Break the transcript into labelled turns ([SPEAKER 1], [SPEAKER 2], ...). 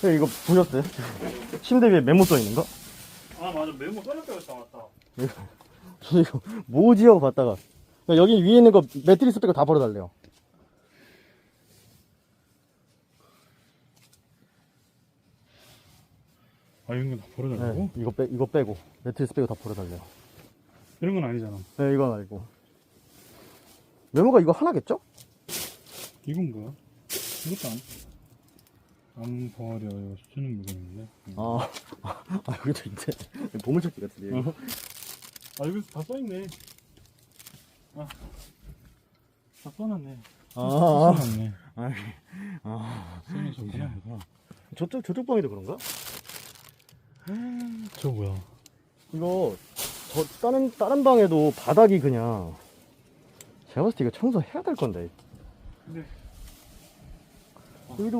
[SPEAKER 1] 형, 이거 보셨어요? 침대 위에 메모 써 있는 거?
[SPEAKER 2] 아 맞아 메모 써놨다 맞다
[SPEAKER 1] 저 이거 뭐지 하고 봤다가 그러니까 여기 위에 있는 거 매트리스 빼고 다 버려달래요.
[SPEAKER 2] 아 이런 건다
[SPEAKER 1] 네,
[SPEAKER 2] 버려달라고?
[SPEAKER 1] 이거 빼 이거 빼고 매트리스 빼고 다 버려달래요.
[SPEAKER 2] 이런 건 아니잖아
[SPEAKER 1] 네, 이건 알고. 메모가 이거 하나겠죠?
[SPEAKER 2] 이건 뭐야? 이것도 안, 안 버려요 쓰는 물건인데 응.
[SPEAKER 1] 아, 아 여기도 있대. 보물찾기 같은데. 이거.
[SPEAKER 2] 아 여기 다 써있네 아 다 써놨네
[SPEAKER 1] 아, 아,
[SPEAKER 2] 써놨네
[SPEAKER 1] 아, 아,
[SPEAKER 2] 쓰는 좋구나
[SPEAKER 1] 저쪽 저쪽 방에도 그런가?
[SPEAKER 2] 저 뭐야
[SPEAKER 1] 이거 저 다른 다른 방에도 바닥이 그냥 제가 봤을 때 이거 청소해야 될 건데.
[SPEAKER 2] 네.
[SPEAKER 1] 여기도